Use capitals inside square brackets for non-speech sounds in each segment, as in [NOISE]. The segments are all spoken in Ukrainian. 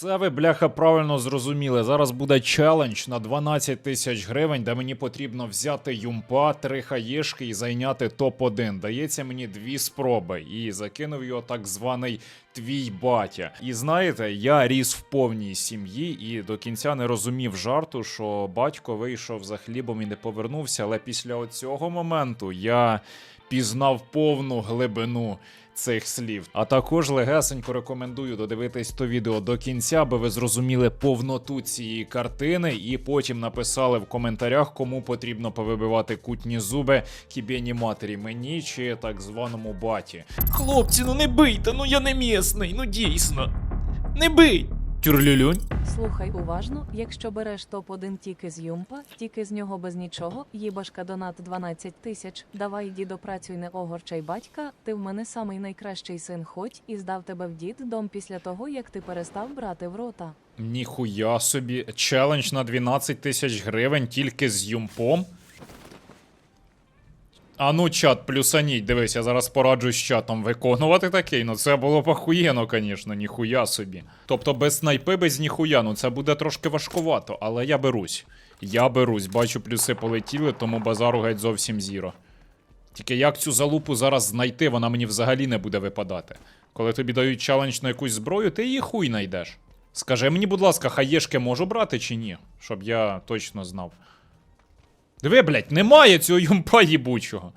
Все ви, бляха, правильно зрозуміли. Зараз буде челендж на 12 тисяч гривень, де мені потрібно взяти юмпа, три хаєшки і зайняти топ-1. Дається мені дві спроби. І закинув його так званий твій батя. І знаєте, я ріс в повній сім'ї і до кінця не розумів жарту, що батько вийшов за хлібом і не повернувся. Але після цього моменту я пізнав повну глибину цих слів. А також легесенько рекомендую додивитись то відео до кінця, аби ви зрозуміли повноту цієї картини, і потім написали в коментарях, кому потрібно повибивати кутні зуби кібєні матері, мені чи так званому баті. Хлопці, ну не бийте, ну я не місний, ну дійсно. Не бий! Тюрлюлюнь. Слухай уважно, якщо береш топ-1 тільки з юмпа, тільки з нього без нічого, їбашка донат 12 тисяч, давай дідо працюй не огорчай батька, ти в мене самий найкращий син хоть і здав тебе в дід дом після того, як ти перестав брати в рота. Ніхуя собі, челендж на 12 тисяч гривень тільки з юмпом. А ну, чат, плюсаніть, дивись, я зараз пораджу з чатом виконувати такий. Ну це було б охуєно, звісно, ніхуя собі. Тобто без снайпи, без ніхуя, ну це буде трошки важкувато, але я берусь. Я берусь, бачу, плюси полетіли, тому базару геть зовсім зіро. Тільки як цю залупу зараз знайти, вона мені взагалі не буде випадати. Коли тобі дають челендж на якусь зброю, ти її хуй знайдеш. Скажи мені, будь ласка, хаєшки можу брати чи ні? Щоб я точно знав. Диви, блядь, немає цього юмпа їбучого.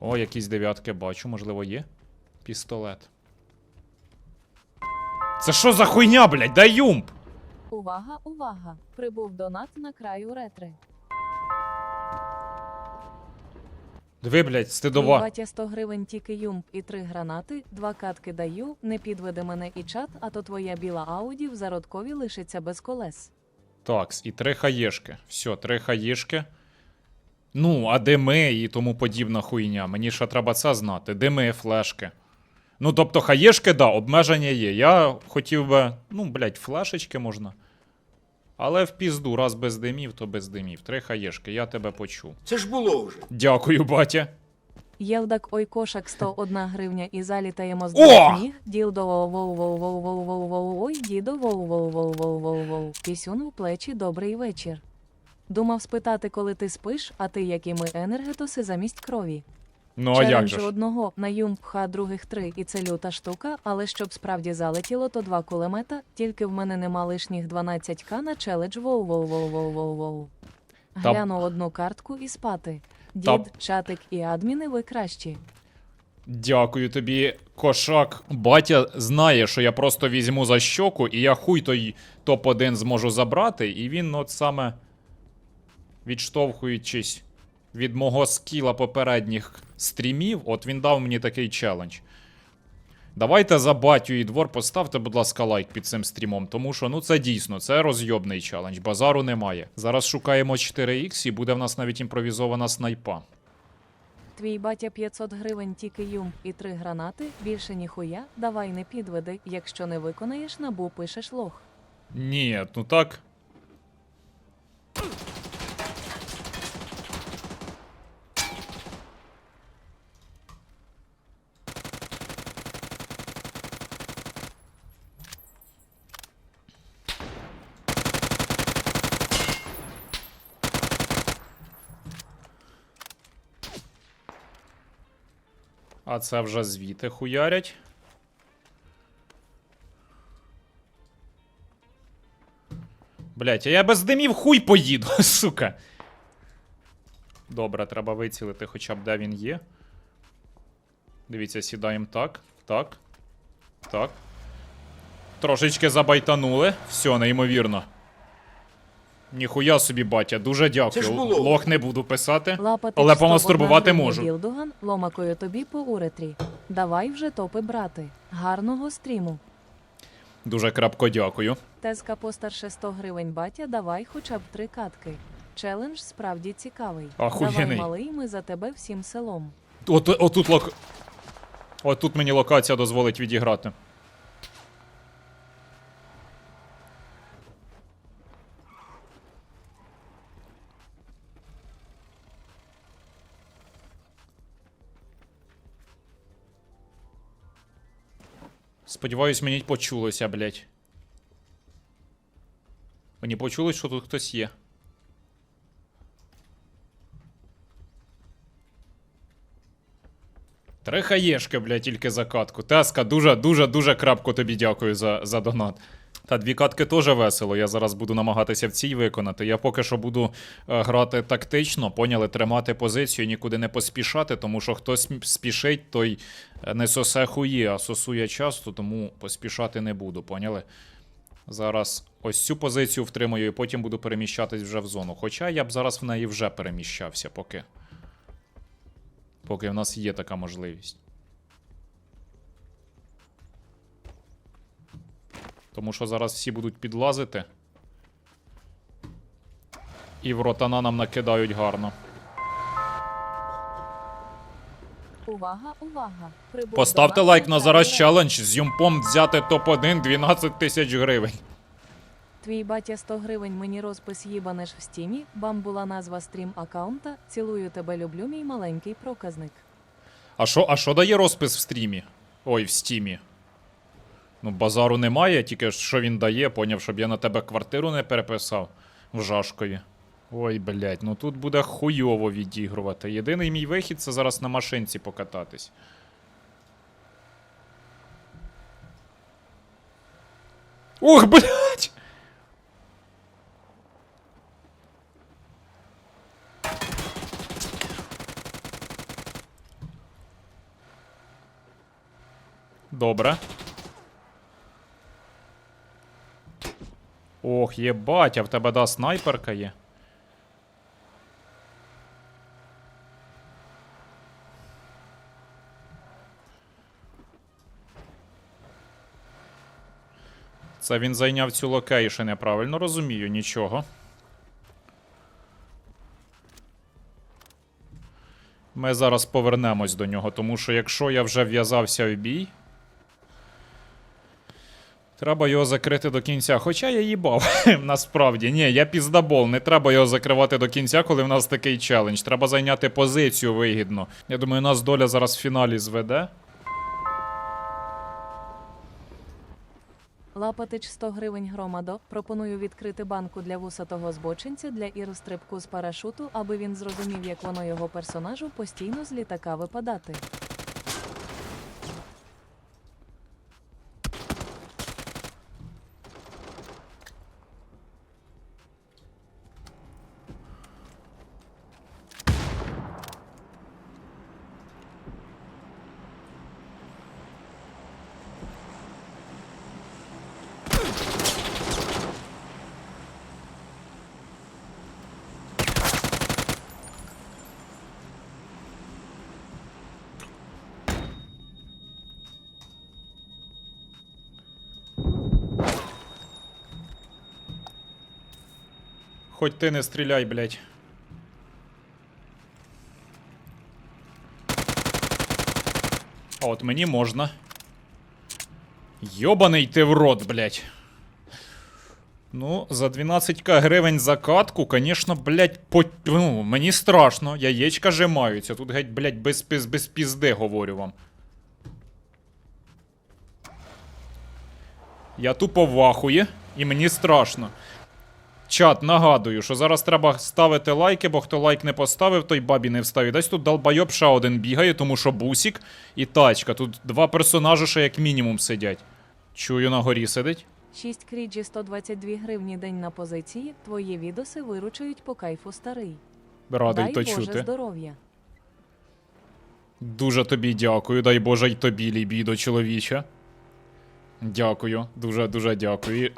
О, якісь дев'ятки бачу, можливо, є. Пістолет. Це що за хуйня, блядь? Дай юмп! Увага, увага! Прибув донат на краю ретри. Диви, блядь, стидова. батя 100 гривень тільки юмп і три гранати, два катки даю, не підведи мене і чат, а то твоя біла ауді в зародкові лишиться без колес. Такс, і три хаєшки. Все, три хаєшки. Ну, а дими і тому подібна хуйня. Мені ще треба це знати. Дими, флешки. Ну, тобто, хаєшки, да, обмеження є. Я хотів би, ну, блядь, флешечки можна. Але в пізду, раз без димів, то без димів. Три хаєшки, я тебе почув. Це ж було вже. Дякую, батя. Єлдак ой кошак 101 гривня і залітаємо з ніг. Ділдо воу воу воу воу воу воу воу ой дідо воу воу воу воу воу воу Пісюн в плечі добрий вечір. Думав спитати, коли ти спиш, а ти, як і ми, енергетоси замість крові. Ну, а як же ж? одного на юмп ха других три, і це люта штука, але щоб справді залетіло, то два кулемета, тільки в мене нема лишніх 12к на челендж воу воу воу воу воу воу. Та- Гляну одну картку і спати. Дід, Топ. чатик і адміни ви кращі. Дякую тобі, кошак. Батя знає, що я просто візьму за щоку, і я хуй той топ-1 зможу забрати, і він от саме відштовхуючись від мого скіла попередніх стрімів, от він дав мені такий челендж. Давайте за батю і двор поставте, будь ласка, лайк під цим стрімом, тому що ну це дійсно це розйобний челендж, базару немає. Зараз шукаємо 4х і буде в нас навіть імпровізована снайпа. Твій батя 500 гривень тільки юм і три гранати, більше ніхуя, давай не підведи, якщо не виконаєш, набу пишеш лох. Ні, ну так. А це вже звідти хуярять. Блять, а я без димів хуй поїду, [LAUGHS] сука. Добре, треба вицілити хоча б де він є. Дивіться, сідаємо так, так, так. Трошечки забайтанули. Все, неймовірно. Ніхуя собі, батя, дуже Це дякую. ж було. Лох не буду писати. Лапати Але помастурбувати можу. Білдуган, ломакою тобі по уретрі. Давай вже топи брати. Гарного стріму. Дуже крапко дякую. Тезка постарше 100 гривень батя, давай хоча б три катки. Челендж справді цікавий. Ахуєнний. Давай малий, ми за тебе всім селом. От, отут лок... Отут мені локація дозволить відіграти. Сподіваюсь, мені почулося, блядь. Мені почулось, що тут хтось є. Три хаєшки, блядь, тільки за катку. Теска, дуже, дуже, дуже крапко тобі дякую за, за донат. Та дві катки теж весело. Я зараз буду намагатися в цій виконати. Я поки що буду е, грати тактично, поняли, тримати позицію, нікуди не поспішати, тому що хтось спішить, той е, не сосе хує, а сосує часто, тому поспішати не буду, поняли? Зараз ось цю позицію втримую і потім буду переміщатись вже в зону. Хоча я б зараз в неї вже переміщався, поки. Поки в нас є така можливість. Тому що зараз всі будуть підлазити. І в ротана нам накидають гарно. Увага, увага! Прибув Поставте до вас лайк на зараз челендж з юмпом взяти топ-1 12 тисяч гривень. Твій батя 100 гривень мені розпис їбанеш в стімі. Бам була назва стрім аккаунта. Цілую тебе, люблю, мій маленький проказник. А що а що дає розпис в стрімі? Ой, в стімі. Ну, базару немає, тільки що він дає, поняв, щоб я на тебе квартиру не переписав в Жашкові. Ой, блядь, ну тут буде хуйово відігрувати. Єдиний мій вихід це зараз на машинці покататись. Ух, блядь! Добре. Ох, єбать, а в тебе да снайперка є. Це він зайняв цю локейшн, я правильно розумію, нічого. Ми зараз повернемось до нього, тому що якщо я вже в'язався в бій. Треба його закрити до кінця. Хоча я їбав, [LAUGHS] насправді. Ні, я піздабол. Не треба його закривати до кінця, коли в нас такий челендж. Треба зайняти позицію вигідно. Я думаю, нас доля зараз в фіналі зведе. Лапатич 100 гривень громадо. Пропоную відкрити банку для вусатого збочинця для ірострибку з парашуту, аби він зрозумів, як воно його персонажу постійно з літака випадати. Хоть ти не стріляй, блядь. А от мені можна. Йобаний ти в рот, блядь. Ну, за 12к гривень за катку, конечно, блядь, по... ну, мені страшно. Яєчка жимаються. Тут геть, блядь, без, піз... без пізди, говорю вам. Я тупо вахує, і мені страшно. Чат, нагадую, що зараз треба ставити лайки, бо хто лайк не поставив, той бабі не вставить. Десь тут долбайоб ще один бігає, тому що бусік і тачка. Тут два персонажі ще як мінімум сидять. Чую, на горі сидить. 6 кріджі 122 гривні день на позиції. Твої відоси виручують по кайфу старий. Радий Дай то Боже чути. здоров'я. Дуже тобі дякую. Дай Боже й тобі, лібідо, чоловіче. Дякую, дуже дуже дякую.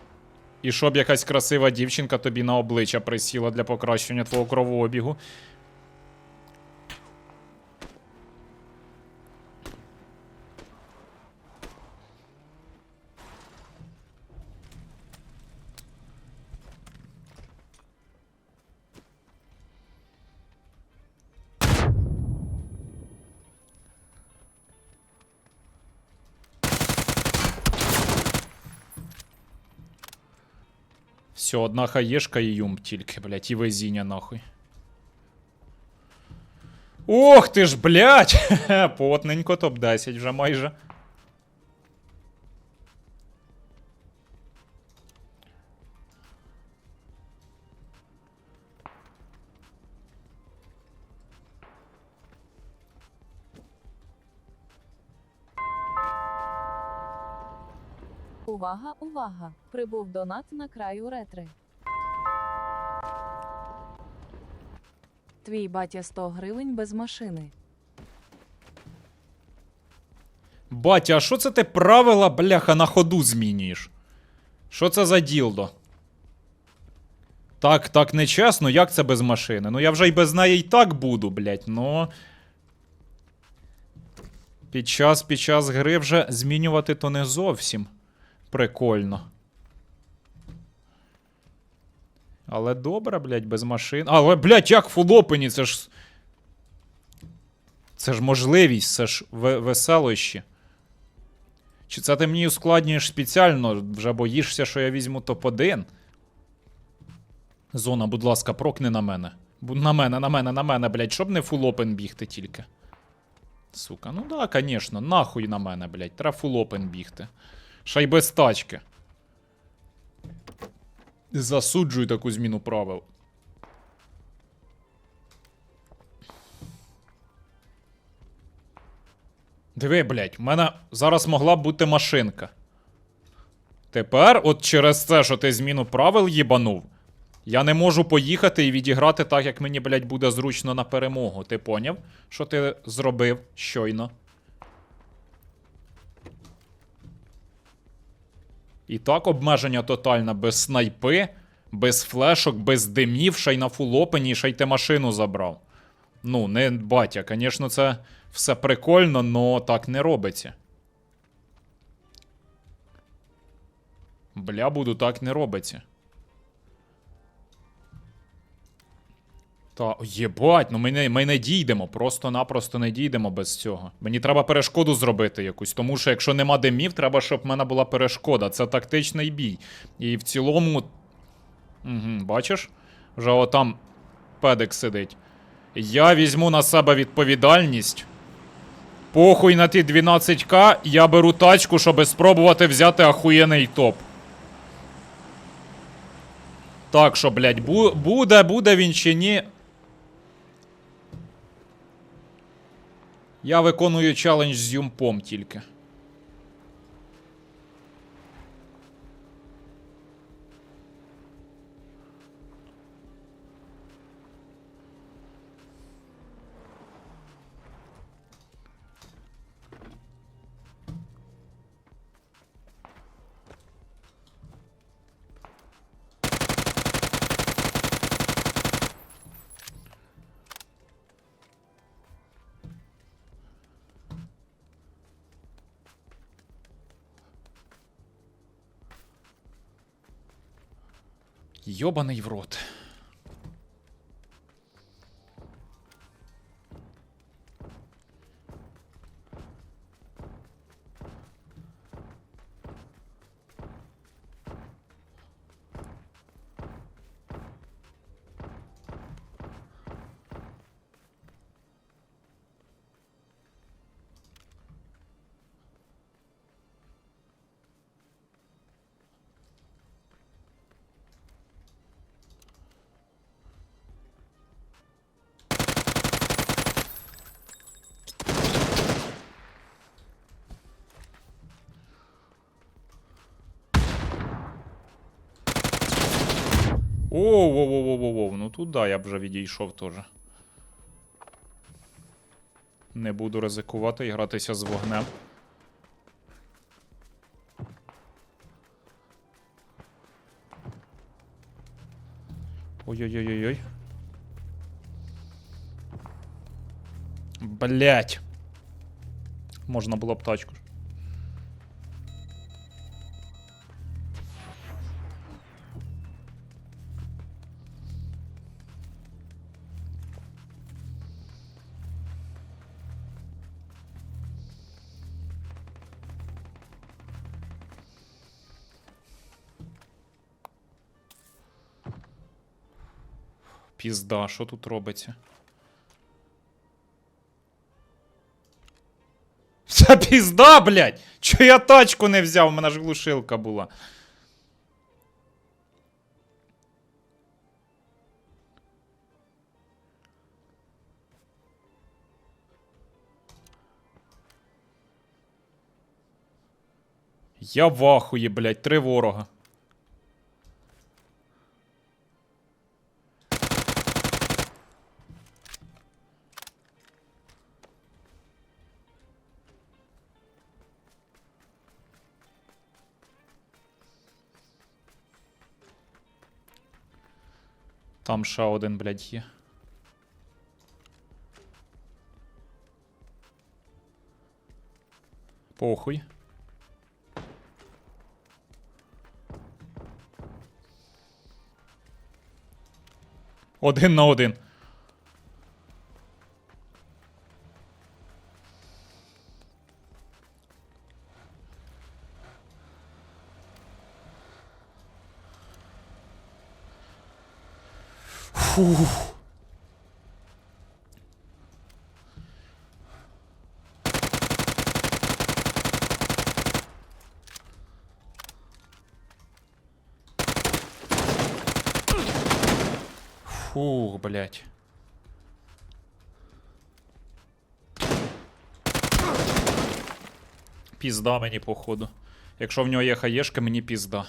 І, щоб якась красива дівчинка тобі на обличчя присіла для покращення твого кровообігу. Все, одна хаєшка і юм тільки, блядь, і везіння нахуй. Ох ти ж, блядь! [LAUGHS] Потненько, топ-10 вже майже. Увага, увага! Прибув донат на краю ретри. Твій батя 100 гривень без машини. Батя, а що це ти правила, бляха, на ходу змінюєш? Що це за ділдо? Так, так нечесно, як це без машини? Ну я вже й без неї і так буду, блять, ну. Під час, під час гри вже змінювати то не зовсім прикольно. Але добре, блять, без машин. Але, блять, як фулопені, це ж. Це ж можливість, це ж ве- веселощі. Чи це ти мені ускладнюєш спеціально? Вже боїшся, що я візьму топ-1? Зона, будь ласка, прокни на мене. На мене, на мене, на мене, блядь, щоб не фулопен бігти тільки. Сука, ну да, конечно, нахуй на мене, блядь, треба фулопен бігти. Ще й без тачки. Засуджую таку зміну правил. Диви, блядь, в мене зараз могла б бути машинка. Тепер, от через це, що ти зміну правил їбанув, я не можу поїхати і відіграти так, як мені, блядь, буде зручно на перемогу. Ти поняв, що ти зробив щойно? І так обмеження тотальне без снайпи, без флешок, без димів, ще й на фулопені, ще й ти машину забрав. Ну, не батя, звісно, це все прикольно, но так не робиться. Бля, буду, так не робиться. Та, єбать, ну ми не, ми не дійдемо, просто-напросто не дійдемо без цього. Мені треба перешкоду зробити якусь, тому що якщо нема димів, треба, щоб в мене була перешкода. Це тактичний бій. І в цілому. Угу, бачиш? Вже отам педик сидить. Я візьму на себе відповідальність. Похуй на ті 12к, я беру тачку, щоб спробувати взяти ахуєний топ. Так що, блядь, бу- буде, буде він чи ні. Я виконую челендж з юмпом тільки. Йобаний в рот. Оу, воу, воу, воу, воу, воу. Ну туди я б вже відійшов теж. Не буду ризикувати і гратися з вогнем. Ой-ой-ой-ой-ой. Блять. Можна було б тачку. Пізда, що тут робиться? [LAUGHS] Це пізда, блядь! Чо я тачку не взяв? У мене ж глушилка була. Я в ахуї, блядь, три ворога. Там ще один, блядь, є. Похуй. Один на один. Фух. Фух, блядь. Пізда мені, походу. Якщо в нього є хаєшка, мені пізда.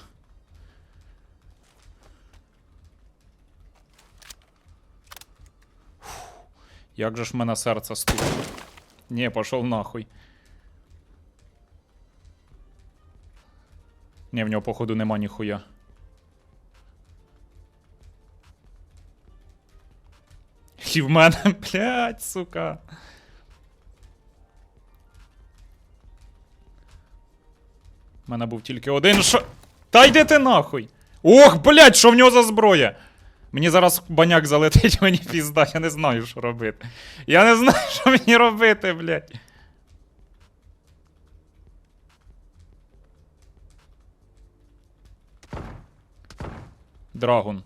Фух. Як же ж мене серце стукає. Ні, пошов нахуй. Ні, в нього, походу, нема ніхуя. І в мене, [LAUGHS] блядь, сука. У мене був тільки один шо. Та йди ти нахуй! Ох, блядь, що в нього за зброя? Мені зараз баняк залетить, [LAUGHS] мені пізда, я не знаю, що робити. Я не знаю, що мені робити, блядь. Драгун.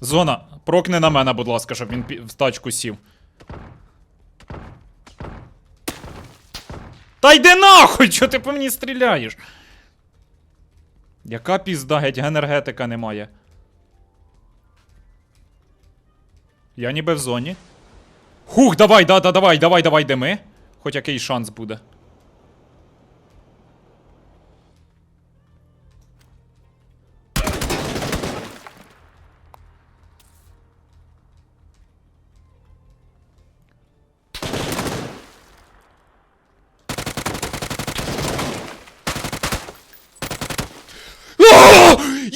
Зона, прокни на мене, будь ласка, щоб він в тачку сів. Та йди нахуй! Чого ти по мені стріляєш? Яка пізда, геть енергетика немає. Я ніби в зоні. Хух, давай, да, да, давай, давай, давай, де ми. Хоч який шанс буде.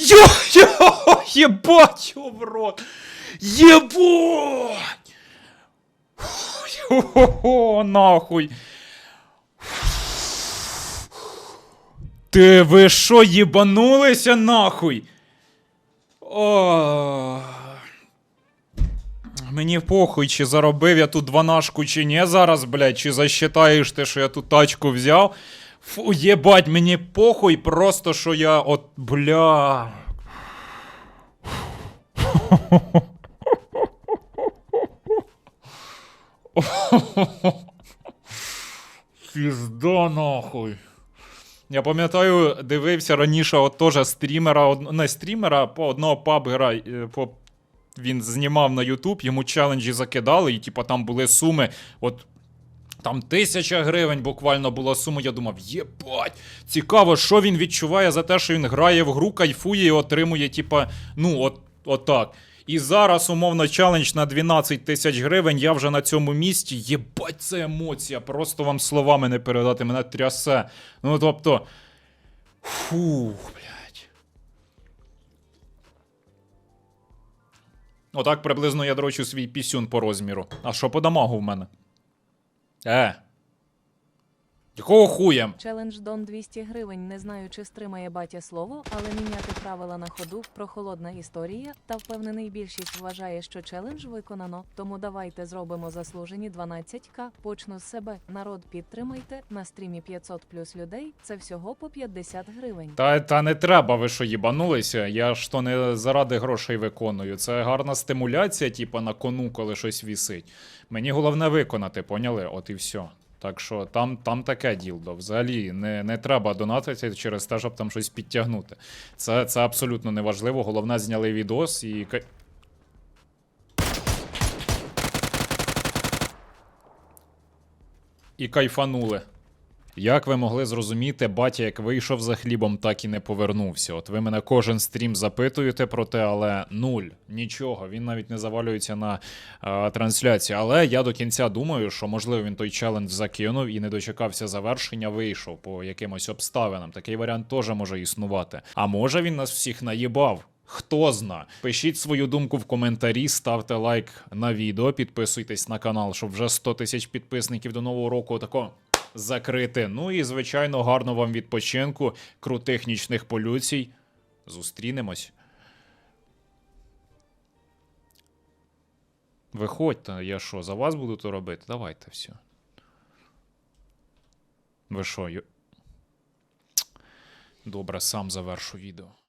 О! Йо, йо, єбать, йо в рот. Єбать. Нахуй. Ти ви що, їбанулися нахуй? О. Мені похуй, чи заробив я тут дванашку, чи ні зараз, блядь, чи засчитаєш те, що я ту тачку взяв. Фу, єбать, мені похуй, просто що я от, бля. Пізда нахуй. Я пам'ятаю, дивився раніше от теж стрімера, од... не стрімера, по одного пабгера, е, по... він знімав на YouTube, йому челенджі закидали, і типу там були суми. От там тисяча гривень буквально була сума. Я думав, єбать, цікаво, що він відчуває за те, що він грає в гру, кайфує і отримує, типа, ну, от, отак. І зараз, умовно, челендж на 12 тисяч гривень, я вже на цьому місці. Єбать, це емоція. Просто вам словами не передати, мене трясе. Ну, тобто. Фух, блядь. Отак приблизно я дрочу свій пісюн по розміру. А що по дамагу в мене? Е. Якого хуя? Челендж Дон 200 гривень. Не знаю, чи стримає батя слово, але міняти правила на ходу прохолодна історія. Та впевнений, більшість вважає, що челендж виконано. Тому давайте зробимо заслужені 12к. Почну з себе. Народ підтримайте на стрімі 500 плюс людей. Це всього по 50 гривень. Та, та не треба, ви що їбанулися. Я ж то не заради грошей виконую. Це гарна стимуляція, типа на кону, коли щось вісить. Мені головне виконати, поняли? От і все. Так що там, там таке ділдо. Взагалі не, не треба донатити через те, щоб там щось підтягнути. Це, це абсолютно не важливо. Головне, зняли відос і. І кайфанули. Як ви могли зрозуміти, батя як вийшов за хлібом, так і не повернувся. От ви мене кожен стрім запитуєте про те, але нуль, нічого. Він навіть не завалюється на е, трансляції. Але я до кінця думаю, що можливо він той челендж закинув і не дочекався завершення, вийшов по якимось обставинам. Такий варіант теж може існувати. А може він нас всіх наїбав. Хто зна? Пишіть свою думку в коментарі, ставте лайк на відео, підписуйтесь на канал, щоб вже 100 тисяч підписників до нового року тако закрити. Ну і звичайно, гарно вам відпочинку, крутих нічних полюцій. Зустрінемось. Виходьте, я що, за вас буду то робити? Давайте все. Ви що? Добре, сам завершу відео.